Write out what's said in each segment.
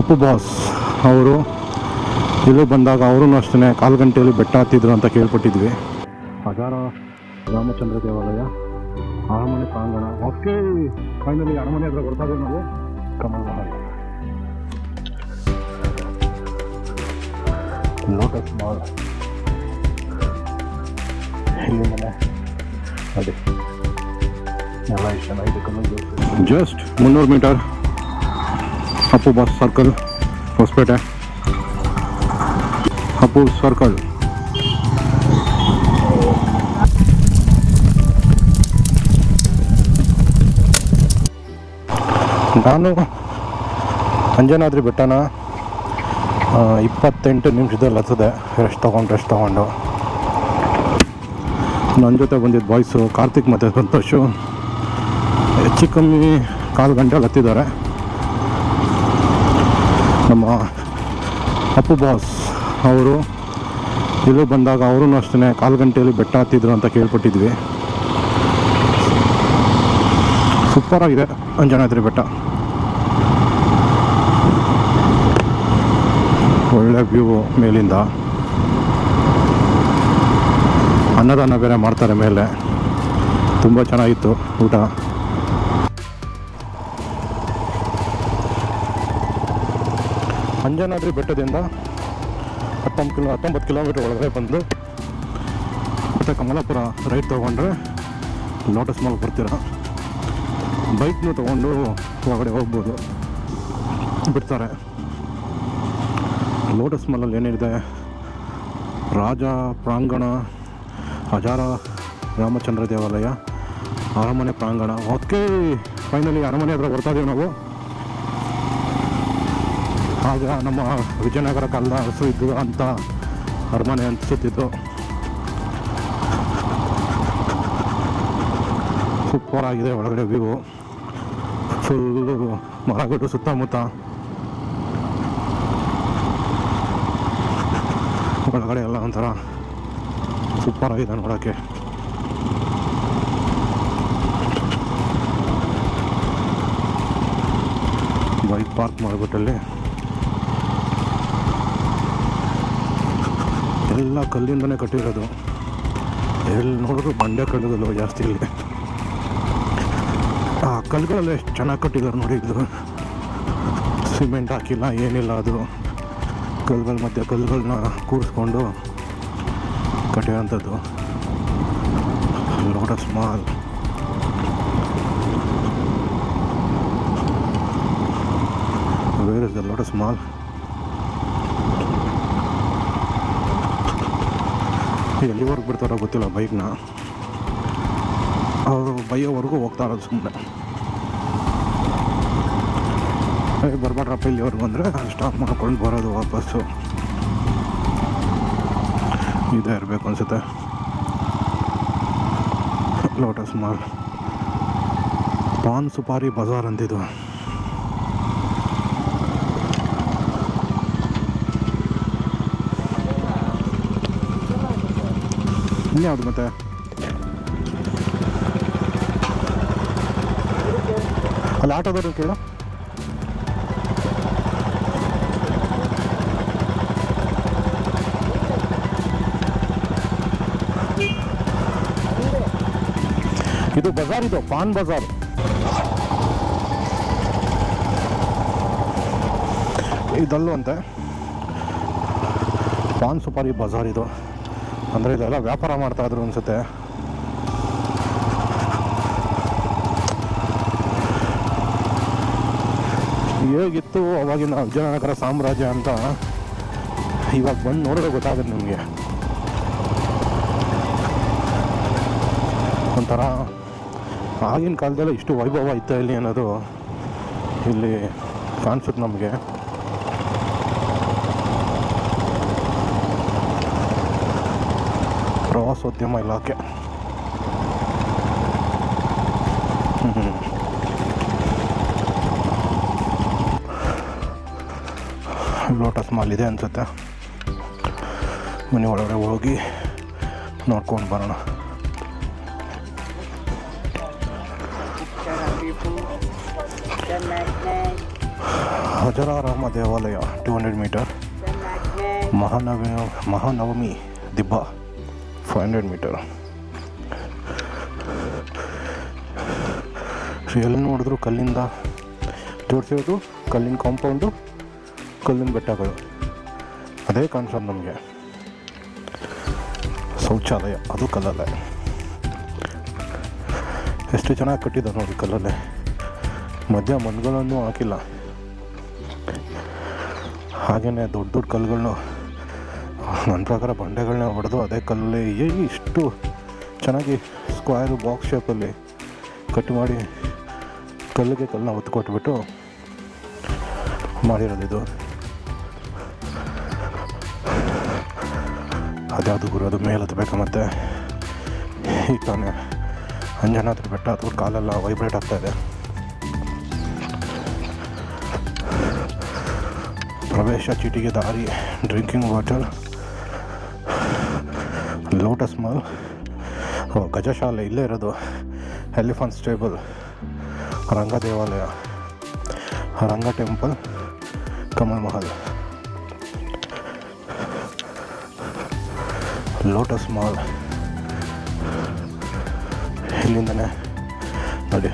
Appu boss ಅವರು ಇಲ್ಲಿ ಬಂದಾಗ ಅವರೂ ಅಷ್ಟೇ ಕಾಲು ಗಂಟೆಯಲ್ಲಿ ಬೆಟ್ಟ ಹತ್ತಿದ್ರು ಅಂತ ಕೇಳ್ಪಟ್ಟಿದ್ವಿ. ಅಗಾರ ರಾಮಚಂದ್ರ ದೇವಾಲಯ, ಅರಮನೆ ಪ್ರಾಂಗಣ. ಓಕೆ ಫೈನಲಿ ಅರಮನೆ ಹತ್ರ ಬರ್ತಾ ನಾವು. ಕಮಲ್ ಲೋಟಸ್ ಮಾಲ್ ಇಲ್ಲಿ ಮನೆ. ಅದೇ ಜಸ್ಟ್ ಮುನ್ನೂರು metre. Appu bus circle Hosapete Appu circle ನಾನು ಅಂಜನಾದ್ರಿ ಬೆಟ್ಟನ ಇಪ್ಪತ್ತೆಂಟು ನಿಮಿಷದಲ್ಲಿ ಹತ್ತದೆ. ರೆಸ್ಟ್ ತೊಗೊಂಡು ರೆಸ್ಟ್ ತೊಗೊಂಡು. ನನ್ನ ಜೊತೆ ಬಂದಿದ್ದ ಬಾಯ್ಸು ಕಾರ್ತಿಕ್ ಮತ್ತು ಸಂತೋಷು ಹೆಚ್ಚು ಕಮ್ಮಿ ಕಾಲು ಗಂಟೆಯಲ್ಲಿ ಹತ್ತಿದ್ದಾರೆ. ನಮ್ಮ ಅಪ್ಪು ಬಾಸ್ ಅವರು ಇಲ್ಲೂ ಬಂದಾಗ ಅವರು ಅಷ್ಟೇ ಕಾಲು ಗಂಟೆಯಲ್ಲಿ ಬೆಟ್ಟ ಹತ್ತಿದ್ರು ಅಂತ ಕೇಳ್ಪಟ್ಟಿದ್ವಿ. ಸೂಪರಾಗಿದೆ ಅಂಜನಾದ್ರಿ ಬೆಟ್ಟ. ಒಳ್ಳೆ ವ್ಯೂ ಮೇಲಿಂದ. ಅನ್ನದಾನ ಬೇರೆ ಮಾಡ್ತಾರೆ ಮೇಲೆ. ತುಂಬ ಚೆನ್ನಾಗಿತ್ತು ಊಟ. ಅಂಜನಾದ್ರಿ ಬೆಟ್ಟದಿಂದ ಹತ್ತೊಂಬತ್ತು ಕಿಲೋ, ಹತ್ತೊಂಬತ್ತು ಕಿಲೋಮೀಟರ್ ಒಳಗಡೆ ಬಂದು ಮತ್ತು ಕಮಲಾಪುರ ರೈಟ್ ತೊಗೊಂಡ್ರೆ ಲೋಟಸ್ ಮಾಲ್ ಬರ್ತೀರ? ಬೈಕ್ನೂ ತೊಗೊಂಡು ಒಳಗಡೆ ಹೋಗ್ಬೋದು. ಬಿಡ್ತಾರೆ. ಲೋಟಸ್ ಮಾಲಲ್ಲಿ ಏನಿದೆ? ರಾಜ, ಪ್ರಾಂಗಣ ಹಜಾರ ರಾಮಚಂದ್ರ ದೇವಾಲಯ, ಅರಮನೆ, ಪ್ರಾಂಗಣ. ಓಕೆ ಫೈನಲಿ ಅರಮನೆ ಹತ್ರ ಬರ್ತಾ ಇದೀವಿ ನಾವು. ಆಗ ನಮ್ಮ ವಿಜಯನಗರ ಕಾಲದ ಹಸು ಇದ್ದು ಅಂತ ಅರಮನೆ ಅನಿಸುತ್ತಿದ್ದು ಸೂಪರ್ ಆಗಿದೆ ಒಳಗಡೆ ವ್ಯೂ. ಫುಲ್ಲು ಮರಗಳು ಸುತ್ತಮುತ್ತ. ಒಳಗಡೆ ಎಲ್ಲ ಒಂಥರ ಸೂಪರ್ ಆಗಿದೆ ನೋಡೋಕ್ಕೆ. ಬೈಕ್ ಪಾರ್ಕ್ ಮಾಡಿಬಿಟ್ಟಲ್ಲಿ. ಎಲ್ಲ ಕಲ್ಲಿಂದನೇ ಕಟ್ಟಿರೋದು. ಎಲ್ಲಿ ನೋಡಿದ್ರು ಬಂಡೆ ಕಲ್ಲುಗಳು ಜಾಸ್ತಿ ಇಲ್ಲಿ ಆ ಕಲ್ಲುಗಳೆಲ್ಲ ಎಷ್ಟು ಚೆನ್ನಾಗಿ ಕಟ್ಟಿದ್ದಾರೆ ನೋಡಿ ಇದು. ಸಿಮೆಂಟ್ ಹಾಕಿಲ್ಲ, ಏನಿಲ್ಲ ಅದು. ಕಲ್ಲುಗಳ ಮತ್ತು ಕಲ್ಲುಗಳನ್ನ ಕೂರಿಸ್ಕೊಂಡು ಕಟ್ಟಿರೋಂಥದ್ದು. Lotus small where is the lotus Mahal ಎಲ್ಲಿವರೆಗೆ ಬಿಡ್ತಾರೋ ಗೊತ್ತಿಲ್ಲ ಬೈಕ್ನ. ಅವರು ಬೈಯೋವರೆಗೂ ಹೋಗ್ತಾ ಇರೋದು ಸುಮ್ಮನೆ ಬರ್ಬಾಡ್ರಪ್ಪ ಇಲ್ಲಿವರೆಗೂ ಅಂದರೆ ಸ್ಟಾಪ್ ಮಾಡ್ಕೊಂಡು ಬರೋದು ವಾಪಸ್ಸು ಇದೇ ಇರಬೇಕು ಅನಿಸುತ್ತೆ. ಲೋಟಸ್ ಮಾಲ್ ಪಾನ್ ಸುಪಾರಿ ಬಜಾರ್ ಅಂತಿದ್ದು ಇನ್ಯಾವುದು ಮತ್ತೆ ಅಲ್ಲಿ ಆಟೋದವ್ರು ಕೇಳು ಇದು ಬಜಾರ್ ಇದು ಪಾನ್ ಬಜಾರ್ ಇದಲ್ಲೂ ಅಂತೆ ಪಾನ್ ಸುಪಾರಿ ಬಜಾರ್ ಇದು ಅಂದರೆ ಇದೆಲ್ಲ ವ್ಯಾಪಾರ ಮಾಡ್ತಾ ಇದ್ರು ಅನ್ಸುತ್ತೆ. ಹೇಗಿತ್ತು ಅವಾಗಿನ ವಿಜಯನಗರ ಸಾಮ್ರಾಜ್ಯ ಅಂತ ಇವಾಗ ಬಂದು ನೋಡಿದ್ರೆ ಗೊತ್ತಾಗುತ್ತೆ ನಿಮಗೆ. ಒಂಥರ ಆಗಿನ ಕಾಲದಲ್ಲೇ ಇಷ್ಟು ವೈಭವ ಇತ್ತು ಇಲ್ಲಿ ಅನ್ನೋದು ಇಲ್ಲಿ ಕಾಣಿಸುತ್ತೆ ನಮಗೆ. ಪ್ರವಾಸೋದ್ಯಮ ಇಲಾಖೆ. ಲೋಟಸ್ ಮಾಲ್ ಇದೆ ಅನ್ಸುತ್ತೆ. ಮನೆ ಒಳಗಡೆ ಹೋಗಿ ನೋಡ್ಕೊಂಡು ಬರೋಣ. ಹಜರಾರಾಮ ದೇವಾಲಯ ಟೂ ಹಂಡ್ರೆಡ್ ಮೀಟರ್ ಮಹಾನವ ಮಹಾನವಮಿ ದಿಬ್ಬ. ಫೈವ್ ಹಂಡ್ರೆಡ್ ಮೀಟರ್ ಸೊ ಎಲ್ಲಿ ನೋಡಿದ್ರು ಕಲ್ಲಿಂದ ಜೋಡಿಸಿರೋದು? ಕಲ್ಲಿನ ಕಾಂಪೌಂಡು ಕಲ್ಲಿನ ಬೆಟ್ಟಗಳು. ಅದೇ ಕಾಣಿಸೋದು ನಮಗೆ. ಶೌಚಾಲಯ. ಅದು ಕಲ್ಲಲ್ಲೇ. ಎಷ್ಟು ಚೆನ್ನಾಗಿ ಕಟ್ಟಿದ್ದಾರೆ ನೋಡಿ ಕಲ್ಲಲ್ಲೇ. ಮಧ್ಯ ಮಣ್ಣುಗಳನ್ನು ಹಾಕಿಲ್ಲ. ಹಾಗೆಯೇ ದೊಡ್ಡ ದೊಡ್ಡ ಕಲ್ಲುಗಳನ್ನು ನನ್ನ ಪ್ರಕಾರ ಬಂಡೆಗಳನ್ನ ಹೊಡೆದು ಅದೇ ಕಲ್ಲಲ್ಲಿ ಇಷ್ಟು ಚೆನ್ನಾಗಿ ಸ್ಕ್ವಾಯರು ಬಾಕ್ಸ್ ಶೇಪಲ್ಲಿ ಕಟ್ ಮಾಡಿ ಕಲ್ಲಿಗೆ ಕಲ್ಲನ್ನ ಹೊತ್ತು ಕೊಟ್ಬಿಟ್ಟು ಮಾಡಿರೋದು ಇದು. ಅದ್ಯಾವುದು ಗುರು, ಅದು ಮೇಲೆ ಹತ್ಬೇಕು ಮತ್ತು? ಈ ತಾನೇ. ಅಂಜನಾದ್ರಿ ಬೆಟ್ಟ ಅಥವಾ ಕಾಲೆಲ್ಲ ವೈಬ್ರೇಟ್ ಆಗ್ತಾ ಇದೆ. ಪ್ರವೇಶ ಚೀಟಿಗೆ ದಾರಿ ಡ್ರಿಂಕಿಂಗ್ ವಾಟರ್ ಲೋಟಸ್ ಮಾಲ್ ಓ, ಗಜಶಾಲೆ, ಇಲ್ಲೇ ಇರೋದು. ಎಲಿಫೆಂಟ್ ಟೇಬಲ್ ರಂಗ ದೇವಾಲಯ, ರಂಗ ಟೆಂಪಲ್ ಕಮಲ್ ಮಹಲ್. ಲೋಟಸ್ ಮಾಲ್ ಇಲ್ಲಿಂದನೇ ನೋಡಿ.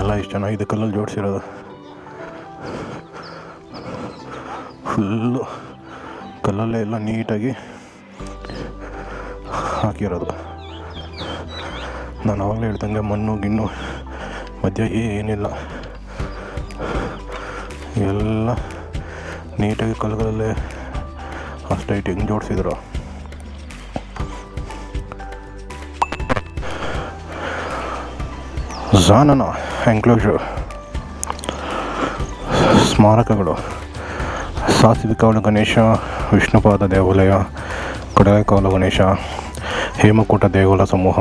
ಎಲ್ಲ ಇಷ್ಟು ಚೆನ್ನಾಗಿದೆ ಕಲ್ಲಲ್ಲಿ ಜೋಡಿಸಿರೋದು. ಫುಲ್ಲು ಕಲ್ಲಲ್ಲೇ ಎಲ್ಲ ನೀಟಾಗಿ ಹಾಕಿರೋದು ನಾನು ಆವಾಗಲೇ ಹೇಳ್ದಂಗೆ ಮಣ್ಣು, ಗಿಣ್ಣು, ಮಧ್ಯ ಏನಿಲ್ಲ. ಎಲ್ಲ ನೀಟಾಗಿ ಕಲ್ಲುಗಳಲ್ಲೇ ಐಟ್ ಹೆಂಗೆ ಜೋಡಿಸಿದ್ರು. ಜಾನನ ಎನ್ಕ್ಲೋಜರ್ ಸ್ಮಾರಕಗಳು. ಸಾಸಿವಿಕಾವಲ ಗಣೇಶ, ವಿಷ್ಣುಪಾದ ದೇವಾಲಯ ಕಡಲೆಕಾವಲ ಗಣೇಶ ಹೇಮಕೂಟ ದೇಗುಲ ಸಮೂಹ.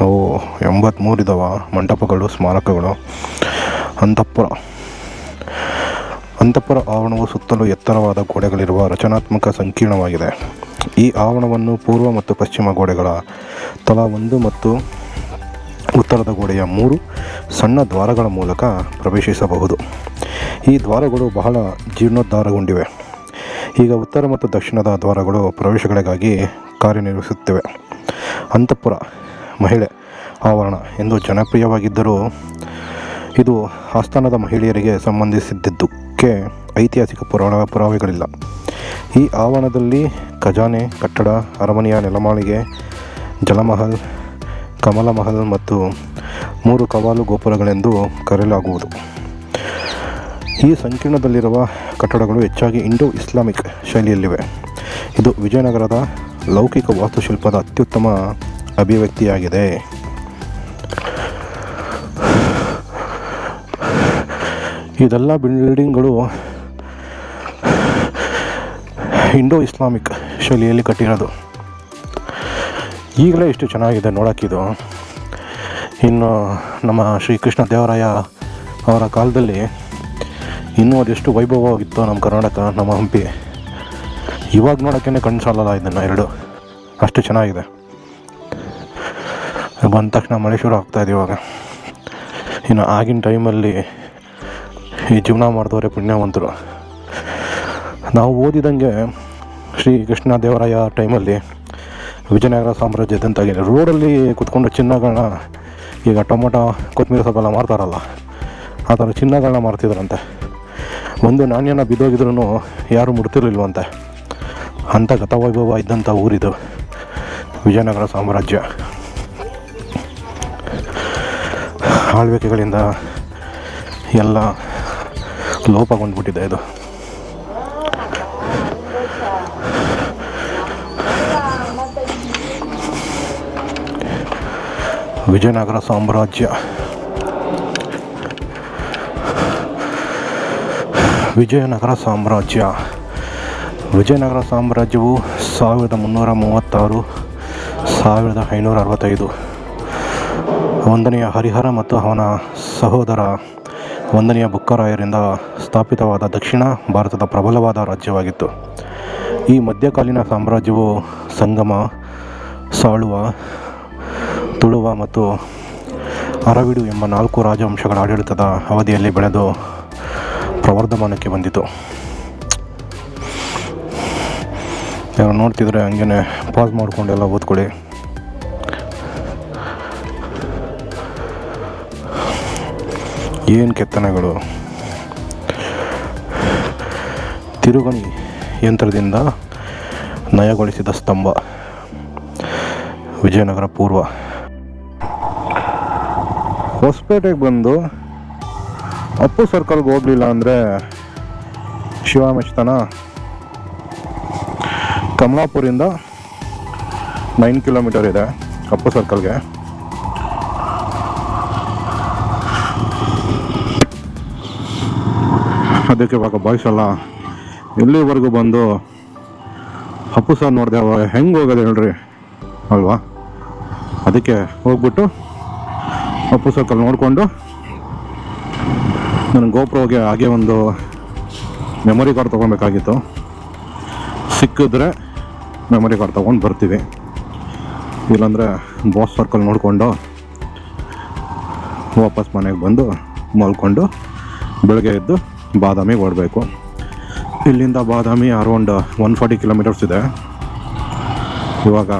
ಅವು ಎಂಬತ್ತ್ಮೂರು ಇದಾವ ಮಂಟಪಗಳು, ಸ್ಮಾರಕಗಳು. ಅಂತಃಪುರ. ಅಂತಃಪುರ ಆವರಣವು ಸುತ್ತಲೂ ಎತ್ತರವಾದ ಗೋಡೆಗಳಿರುವ ರಚನಾತ್ಮಕ ಸಂಕೀರ್ಣವಾಗಿದೆ. ಈ ಆವರಣವನ್ನು ಪೂರ್ವ ಮತ್ತು ಪಶ್ಚಿಮ ಗೋಡೆಗಳ ತಲಾ ಒಂದು ಮತ್ತು ಉತ್ತರದ ಗೋಡೆಯ ಮೂರು ಸಣ್ಣ ದ್ವಾರಗಳ ಮೂಲಕ ಪ್ರವೇಶಿಸಬಹುದು. ಈ ದ್ವಾರಗಳು ಬಹಳ ಜೀರ್ಣೋದ್ಧಾರಗೊಂಡಿವೆ. ಈಗ ಉತ್ತರ ಮತ್ತು ದಕ್ಷಿಣದ ದ್ವಾರಗಳು ಪ್ರವೇಶಗಳಿಗಾಗಿ ಕಾರ್ಯನಿರ್ವಹಿಸುತ್ತಿವೆ. ಅಂತಃಪುರ ಮಹಿಳೆ ಆವರಣ. ಎಂದು ಜನಪ್ರಿಯವಾಗಿದ್ದರೂ ಇದು ಆಸ್ಥಾನದ ಮಹಿಳೆಯರಿಗೆ ಸಂಬಂಧಿಸಿದ್ದಕ್ಕೆ ಐತಿಹಾಸಿಕ ಪುರಾಣ ಪುರಾವೆಗಳಿಲ್ಲ. ಈ ಆವರಣದಲ್ಲಿ ಖಜಾನೆ, ಕಟ್ಟಡ, ಅರಮನೆಯ ನೆಲಮಾಳಿಗೆ, ಜಲಮಹಲ್ ಕಮಲ ಮಹಲ್ ಮತ್ತು ಮೂರು ಕವಾಲು ಗೋಪುರಗಳೆಂದು ಕರೆಯಲಾಗುವುದು. ಈ ಸಂಕೀರ್ಣದಲ್ಲಿರುವ ಕಟ್ಟಡಗಳು ಹೆಚ್ಚಾಗಿ ಇಂಡೋ ಇಸ್ಲಾಮಿಕ್ ಶೈಲಿಯಲ್ಲಿವೆ. ಇದು ವಿಜಯನಗರದ ಲೌಕಿಕ ವಾಸ್ತುಶಿಲ್ಪದ ಅತ್ಯುತ್ತಮ ಅಭಿವ್ಯಕ್ತಿಯಾಗಿದೆ. ಇದೆಲ್ಲ ಬಿಲ್ಡಿಂಗ್ಗಳು ಇಂಡೋ ಇಸ್ಲಾಮಿಕ್ ಶೈಲಿಯಲ್ಲಿ ಕಟ್ಟಿರೋದು. ಈಗಲೇ ಇಷ್ಟು ಚೆನ್ನಾಗಿದೆ ನೋಡೋಕ್ಕಿದು ಇನ್ನು ನಮ್ಮ ಶ್ರೀಕೃಷ್ಣ ದೇವರಾಯ ಅವರ ಕಾಲದಲ್ಲಿ ಇನ್ನೂ ಅದೆಷ್ಟು ವೈಭವವಾಗಿತ್ತು ನಮ್ಮ ಕರ್ನಾಟಕ, ನಮ್ಮ ಹಂಪಿ. ಇವಾಗ ನೋಡೋಕ್ಕೇ ಕಣ್ಣು ಸಾಲಲ್ಲ ಇದನ್ನು ಎರಡು. ಅಷ್ಟು ಚೆನ್ನಾಗಿದೆ. ಬಂದ ತಕ್ಷಣ ಮಳೆ ಶುರು ಆಗ್ತಾಯಿದೆ ಇವಾಗ. ಇನ್ನು ಆಗಿನ ಟೈಮಲ್ಲಿ ಈ ಜೀವನ ಮಾಡಿದವರೇ ಪುಣ್ಯವಂತರು. ನಾವು ಓದಿದಂಗೆ ಶ್ರೀ ಕೃಷ್ಣ ದೇವರಾಯ ಟೈಮಲ್ಲಿ ವಿಜಯನಗರ ಸಾಮ್ರಾಜ್ಯದಂತಾಗಿ ರೋಡಲ್ಲಿ ಕುತ್ಕೊಂಡು ಚಿನ್ನಗಳನ್ನ ಈಗ ಟೊಮೊಟೊ, ಕೊತ್ತಂಬರಿ ಸೊಪ್ಪೆಲ್ಲ ಮಾರ್ತಾರಲ್ಲ, ಆ ಥರ ಚಿನ್ನಗಳನ್ನ ಮಾರ್ತಿದ್ರಂತೆ. ಒಂದು ನಾಣ್ಯನ ಬಿದ್ದೋಗಿದ್ರೂ ಯಾರು ಮುಡ್ತಿರ್ಲಿಲ್ವಂತೆ ಅಂಥ ಗತವೈಭವ ಇದ್ದಂಥ ಊರಿದು ವಿಜಯನಗರ ಸಾಮ್ರಾಜ್ಯ. ಆಳ್ವಿಕೆಗಳಿಂದ ಎಲ್ಲ ಲೋಪಗೊಂಡ್ಬಿಟ್ಟಿದೆ ಇದು. ವಿಜಯನಗರ ಸಾಮ್ರಾಜ್ಯ. ವಿಜಯನಗರ ಸಾಮ್ರಾಜ್ಯ. ವಿಜಯನಗರ ಸಾಮ್ರಾಜ್ಯವು ಸಾವಿರದ ಮುನ್ನೂರ ಮೂವತ್ತಾರು, ಸಾವಿರದ ಐನೂರ ಅರವತ್ತೈದು. ಒಂದನೆಯ ಹರಿಹರ ಮತ್ತು ಅವನ ಸಹೋದರ ಒಂದನೆಯ ಬುಕ್ಕರಾಯರಿಂದ ಸ್ಥಾಪಿತವಾದ ದಕ್ಷಿಣ ಭಾರತದ ಪ್ರಬಲವಾದ ರಾಜ್ಯವಾಗಿತ್ತು. ಈ ಮಧ್ಯಕಾಲೀನ ಸಾಮ್ರಾಜ್ಯವು ಸಂಗಮ, ಸಾಳುವ, ತುಳುವ ಮತ್ತು ಅರವಿಡು ಎಂಬ ನಾಲ್ಕು ರಾಜವಂಶಗಳ ಆಡಳಿತದ ಅವಧಿಯಲ್ಲಿ ಬೆಳೆದು ಪ್ರವರ್ಧಮಾನಕ್ಕೆ ಬಂದಿತು. ಯಾರು ನೋಡ್ತಿದ್ರೆ ಹಂಗೇನೆ ಪಾಸ್ ಮಾಡಿಕೊಂಡೆಲ್ಲ ಓದ್ಕೊಳ್ಳಿ. ಏನು ಕೆತ್ತನೆಗಳು? ತಿರುಗಣಿ ಯಂತ್ರದಿಂದ ನಯಗೊಳಿಸಿದ ಸ್ತಂಭ. ವಿಜಯನಗರ ಪೂರ್ವ. ಹೊಸಪೇಟೆಗೆ ಬಂದು ಅಪ್ಪು ಸರ್ಕಲ್ಗೆ ಹೋಗಲಿಲ್ಲ ಅಂದರೆ ಶಿವಾಮೆಚ್ತನ ಕಮಲಾಪುರಿಂದ ನೈನ್ ಕಿಲೋಮೀಟರ್ ಇದೆ, ಕಪ್ಪು ಸರ್ಕಲ್ಗೆ. ಅದಕ್ಕೆ ಇವಾಗ ಬಾಯ್ಸ್ ಎಲ್ಲ ಎಲ್ಲಿವರೆಗೂ ಬಂದು ಅಪ್ಪು ಸರ್ ನೋಡಿದೆ ಹೆಂಗೆ ಹೋಗೋದು ಹೇಳ್ರಿ. ಅಲ್ವಾ? ಅದಕ್ಕೆ ಹೋಗ್ಬಿಟ್ಟು ಅಪ್ಪು ಸರ್ಕಲ್ ನೋಡಿಕೊಂಡು ನನ್ನ ಗೋಪ್ರೋಗೆ ಹಾಗೆ ಒಂದು ಮೆಮೊರಿ ಕಾರ್ಡ್ ತೊಗೊಬೇಕಾಗಿತ್ತು ಸಿಕ್ಕಿದ್ರೆ ಮೆಮೊರಿ ಕಾರ್ಡ್ ತೊಗೊಂಡು ಬರ್ತೀವಿ. ಇಲ್ಲಾಂದರೆ ಬಾಸ್ ಸರ್ಕಲ್ ನೋಡಿಕೊಂಡು ವಾಪಸ್ ಮನೆಗೆ ಬಂದು ಮಲ್ಕೊಂಡು ಬೆಳಗ್ಗೆ ಎದ್ದು ಬಾದಾಮಿಗೆ ಓಡಬೇಕು ಇಲ್ಲಿಂದ Badami around one forty kilometres ಇದೆ. ಇವಾಗ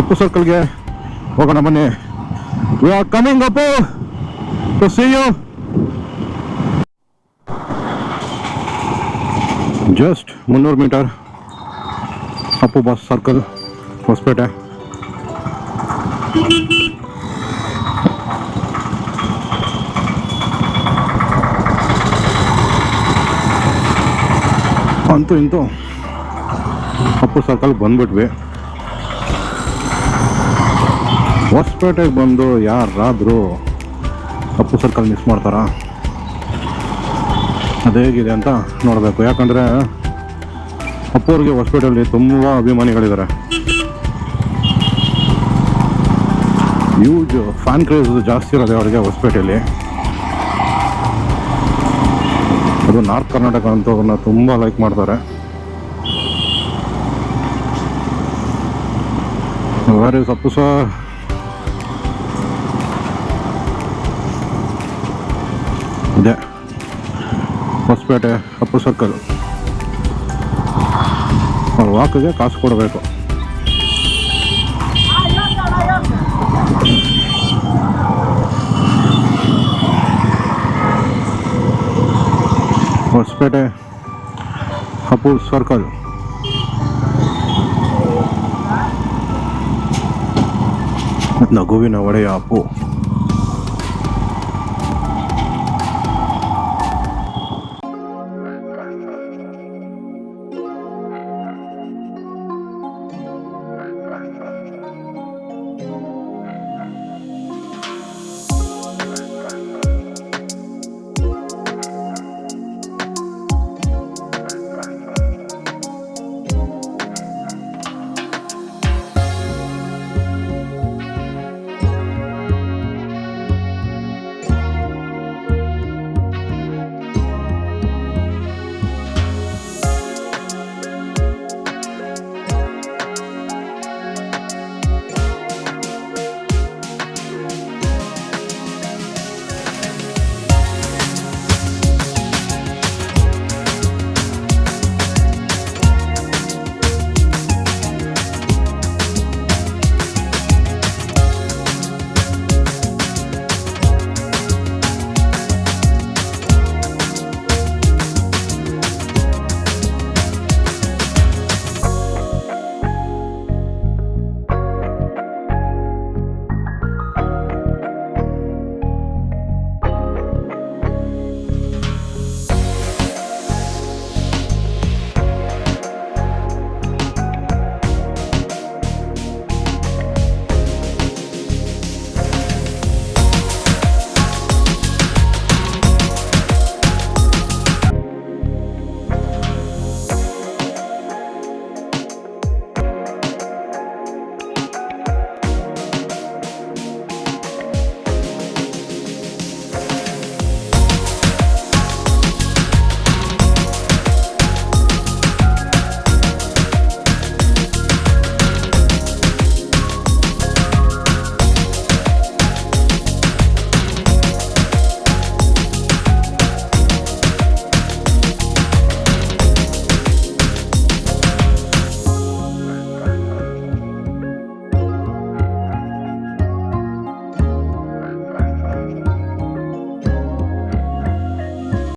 ಅಪ್ಪು ಸರ್ಕಲ್ಗೆ ಹೋಗೋಣ ಬನ್ನಿ. We are coming Appu. To see you just ಮುನ್ನೂರು metre Appu bus circle Hosapete ಅಂತೂ ಇಂತೂ ಅಪ್ಪು ಸರ್ಕಲ್ ಬಂದ್ಬಿಟ್ವಿ. ಹೊಸಪೇಟೆಗೆ ಬಂದು ಯಾರಾದರೂ ಅಪ್ಪು ಸರ್ಕಲ್ ಮಿಸ್ ಮಾಡ್ತಾರಾ? ಅದು ಹೇಗಿದೆ ಅಂತ ನೋಡಬೇಕು. ಯಾಕಂದರೆ ಅಪ್ಪವ್ರಿಗೆ ಹೊಸಪೇಟೆಯಲ್ಲಿ ತುಂಬ ಅಭಿಮಾನಿಗಳಿದ್ದಾರೆ. ಯೂಜ್ ಫ್ಯಾನ್ ಕ್ರೇಜ್ ಜಾಸ್ತಿ ಇರೋದೆ ಅವರಿಗೆ ಹೊಸಪೇಟೆಯಲ್ಲಿ ಅದು ನಾರ್ತ್ ಕರ್ನಾಟಕ ಅಂತವ್ರನ್ನ ತುಂಬ ಲೈಕ್ ಮಾಡ್ತಾರೆ. ವೆರಿ ಸಪ್ಪು ಸರ್ ಹೊಸಪೇಟೆ ಅಪ್ಪು ಸರ್ಕಲ್ ಅವ್ರ ವಾಕಿಗೆ ಕಾಸು ಕೊಡಬೇಕು. ಹೊಸಪೇಟೆ ಅಪ್ಪು ಸರ್ಕಲ್. ನಗುವಿನ ಒಡೆಯ ಅಪ್ಪು.